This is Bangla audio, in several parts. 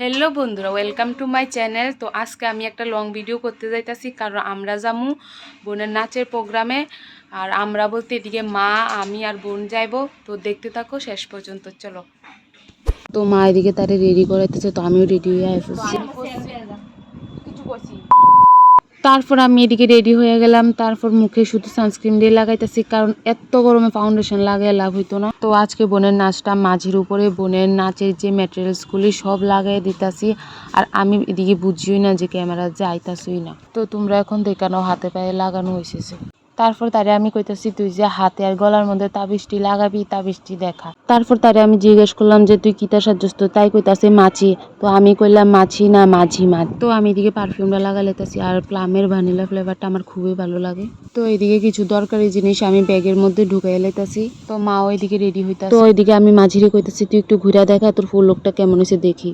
হ্যালো বন্ধুরা ওয়েলকাম টু মাই চ্যানেল তো আজকে আমি একটা লং ভিডিও করতে যাইতাছি, কারণ আমরা যামু বোনের নাচের প্রোগ্রামে আর আমরা বলতে এদিকে মা, আমি আর বোন যাইব। তো দেখতে থাকো, শেষ পর্যন্ত, চলো। তো মা এদিকে তারে রেডি করাইতেছে, তো আমিও রেডি হয়ে আসছি। তারপর আমি এদিকে রেডি হয়ে গেলাম। তারপর মুখে শুধু সানস্ক্রিন দিয়ে লাগাইতেছি, কারণ এত গরমে ফাউন্ডেশন লাগাই লাভ হইতো না। তো আজকে বোনের নাচটা মাঝের উপরে, বোনের নাচের যে ম্যাটেরিয়ালসগুলি সব লাগাই দিতাছি, আর আমি এদিকে বুঝিই না যে ক্যামেরা যে না। তো তোমরা এখন দেখানো হাতে পায়ে লাগানো হয়েছে তারপর তারে আমি কইতাছি, তুই যে হাতে আর গলার মধ্যে তাবিজটি লাগাবি, তাবিজটি দেখা। তারপর তারে আমি জিজ্ঞেস করলাম যে, তুই কিতা সাজস্ত তাই কইতাছে, মাছি। তো আমি কইলাম, মাছি না, মাঝি মাছ। তো আমি এদিকে পারফিউমটা লাগা লেতাছি আর প্লামের ভ্যানিলা ফ্লেভারটা আমার খুবই ভালো লাগে। তো এইদিকে কিছু দরকারি জিনিস আমি ব্যাগের মধ্যে ঢুকাই লাইতাছি। তো মা ওইদিকে রেডি হইতাছে। তো ওইদিকে আমি মাঝিরে কইতাছি, তুই একটু ঘুরে দেখা, তোর ফুল লোকটা কেমন হয়েছে দেখি।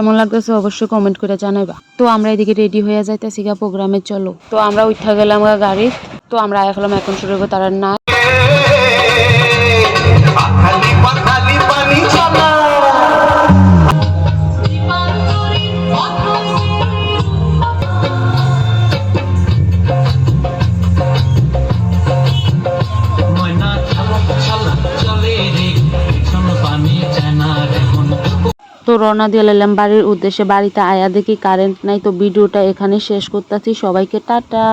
কেমন লাগতেছে অবশ্যই কমেন্ট করে জানাইবা। তো আমরা এদিকে রেডি হয়ে যাইতেছি গা প্রোগ্রামে চলো। তো আমরা উঠা গেলাম গাড়ি তো আমরা ফেলাম এখন শুরু করব তারা না তো রওনা দিয়ে লাইলাম বাড়ির উদ্দেশ্যে। বাড়িতে আয়া দেখি কারেন্ট নাই, তো ভিডিওটা এখানে শেষ করতেছি। সবাইকে টাটা।